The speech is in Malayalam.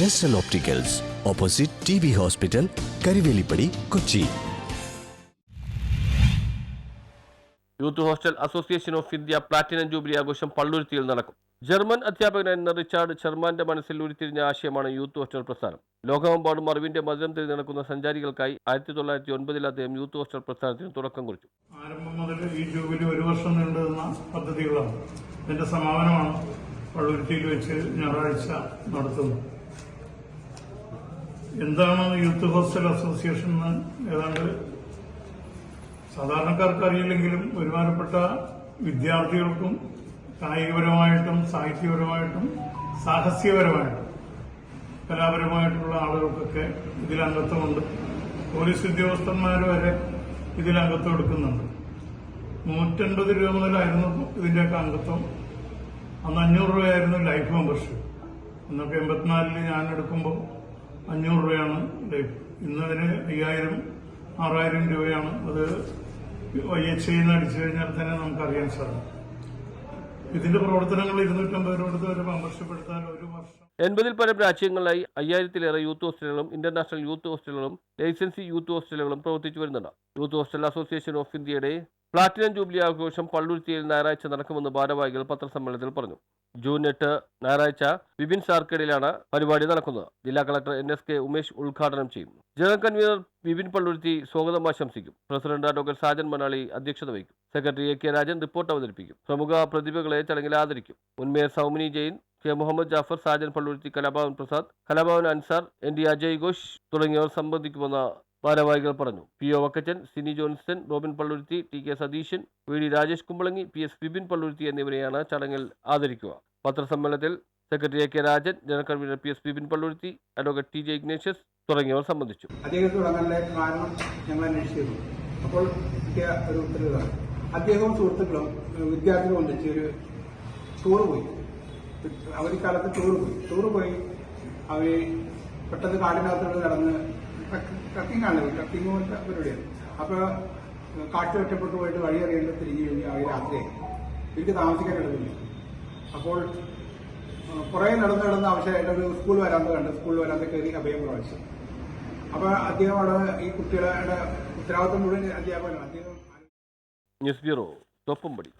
ജെസ്റ്റൽ opticals opposite T B hospital Karivelippady Kochi youth hostel association of India platinum jubilee ആഘോഷം പള്ളുരുത്തിയിൽ നടക്കും ജർമ്മൻ അധ്യാപകനായിരുന്ന റിച്ചാർഡ് ചെർമാന്റെ മനസ്സിൽ ഉരുത്തിരിഞ്ഞ ആശയമാണ് യൂത്ത് ഹോസ്റ്റൽ പ്രസ്ഥാനം. ലോകമെമ്പാടും അറിവിന്റെ മധുരം തിരി നടക്കുന്ന സഞ്ചാരികൾക്കായി ആയിരത്തി തൊള്ളായിരത്തി ഒൻപതിൽ അദ്ദേഹം യൂത്ത് ഹോസ്റ്റൽ പ്രസ്ഥാനത്തിന് തുടക്കം കുറിച്ചു. ആരംഭം മുതൽ ഈ ജൂബിലി ഒരു വർഷം നീണ്ടുന്ന പദ്ധതികളാണ്. ഇതിന്റെ സമാപനമാണ് പള്ളുരുത്തിയിൽ വെച്ച് ഞായറാഴ്ച നടത്തുന്നത്. എന്താണ് യൂത്ത് ഹോസ്റ്റൽ അസോസിയേഷൻ എന്ന് ഏതാണ്ട് സാധാരണക്കാർക്ക് അറിയില്ലെങ്കിലും ഒരുമാനപ്പെട്ട വിദ്യാർത്ഥികൾക്കും കായികപരമായിട്ടും സാഹിത്യപരമായിട്ടും സാഹസ്യപരമായിട്ടും കലാപരമായിട്ടുള്ള ആളുകൾക്കൊക്കെ ഇതിൽ അംഗത്വമുണ്ട്. പോലീസ് ഉദ്യോഗസ്ഥന്മാർ വരെ ഇതിൽ അംഗത്വം എടുക്കുന്നുണ്ട്. നൂറ്റൻപത് രൂപ മുതലായിരുന്നു ഇതിന്റെയൊക്കെ അംഗത്വം. അന്ന് അഞ്ഞൂറ് രൂപയായിരുന്നു ലൈഫ് മെമ്പർഷിപ്പ്. അന്നൊക്കെ എൺപത്തിനാലിൽ ഞാൻ എടുക്കുമ്പോൾ അഞ്ഞൂറ് രൂപയാണ്. ലൈഫ് ഇന്നതിന് അയ്യായിരം ആറായിരം രൂപയാണ്. അത് വൈ എച്ച് ഐന്ന് അടിച്ചു കഴിഞ്ഞാൽ തന്നെ നമുക്ക് അറിയാൻ സാധിക്കും. ഇതിന്റെ പ്രവർത്തനങ്ങൾ ഇരുന്നൂറ്റമ്പത് രൂപ എടുത്ത് ഒരു ഒരു വർഷം. എൺപതിൽ പരം രാജ്യങ്ങളിലായി അയ്യായിരത്തിലേറെ യൂത്ത് ഹോസ്റ്റലുകളും ഇന്റർനാഷണൽ യൂത്ത് ഹോസ്റ്റലുകളും ലൈസൻസി യൂത്ത് ഹോസ്റ്റലുകളും പ്രവർത്തിച്ചു വരുന്നുണ്ട്. യൂത്ത് ഹോസ്റ്റൽ അസോസിയേഷൻ ഓഫ് ഇന്ത്യയുടെ പ്ലാറ്റിനം ജൂബിലി ആഘോഷം പള്ളുരുത്തിയിൽ ഞായറാഴ്ച നടക്കുമെന്ന് ഭാരവാഹികൾ പത്രസമ്മേളനത്തിൽ പറഞ്ഞു. ജൂൺ എട്ട് ഞായറാഴ്ച വിപിൻ സാർക്കഡിലാണ് പരിപാടി നടക്കുന്നത്. ജില്ലാ collector N S K Umesh ഉദ്ഘാടനം ചെയ്യും. ജനറൽ കൺവീനർ വിപിൻ പള്ളുരുത്തി സ്വാഗതം ആശംസിക്കും. പ്രസിഡന്റ് അഡ്വക്കേറ്റ് സാജൻ മണാളി അധ്യക്ഷത വഹിക്കും. Secretary A K Rajan report അവതരിപ്പിക്കും. പ്രമുഖ പ്രതിഭകളെ ചടങ്ങിൽ ആദരിക്കും. മുൻമേയർ Soumini Jain K Muhammad Jaffar Sajan Palluruthy Kalabhavan Prasad Kalabhavan Ansar N D Ajay Ghosh തുടങ്ങിയവർ സംബന്ധിക്കുമെന്ന് ഭാരവാഹികൾ പറഞ്ഞു. P O Vakkachan Cini Johnson Robin Palluruthy T K Satheesan V D Rajesh Kumbalangi P S Vipin Palluruthy എന്നിവരെയാണ് ചടങ്ങിൽ ആദരിക്കുക. പത്രസമ്മേളനത്തിൽ secretary A K Rajan general convener P S Vipin Palluruthy advocate T J Ignatius തുടങ്ങിയവർ സംബന്ധിച്ചു. അദ്ദേഹത്തെ തുടങ്ങാനുള്ള കാരണം ഞങ്ങൾ അപ്പോൾ ഒരു അദ്ദേഹവും സുഹൃത്തുക്കളും വിദ്യാർത്ഥികളും ഒന്നിച്ച് ഒരു ടൂർ പോയി. അവധിക്കാലത്ത് ടൂർ പോയി. ടൂർ പോയി. അവർ പെട്ടെന്ന് കാടിനകത്തോട് നടന്ന് ട്രക്കിംഗ് ആണ്. ട്രക്കിംഗ് പോലത്തെ പരിപാടിയാണ്. അപ്പൊ കാട്ടിൽ ഒറ്റപ്പെട്ടു പോയിട്ട് വഴി അറിയേണ്ട തിരിഞ്ഞു കഴിഞ്ഞാൽ അവർ രാത്രിയായി എനിക്ക് താമസിക്കാൻ ഇടമില്ല അപ്പോൾ കുറെ നടന്ന് നടന്ന് ആവശ്യമായിട്ട് ഒരു സ്കൂൾ വരാന്ത കണ്ട് സ്കൂൾ വരാന്ത കയറി അഭയം പ്രാപിച്ചു. അപ്പൊ അദ്ദേഹം അവിടെ ഈ കുട്ടികളുടെ ഉത്തരവാദിത്വം മുഴുവൻ അധ്യാപകനാണ്. അദ്ദേഹം ന്യൂസ് ബ്യൂറോ തോപ്പുംപടി.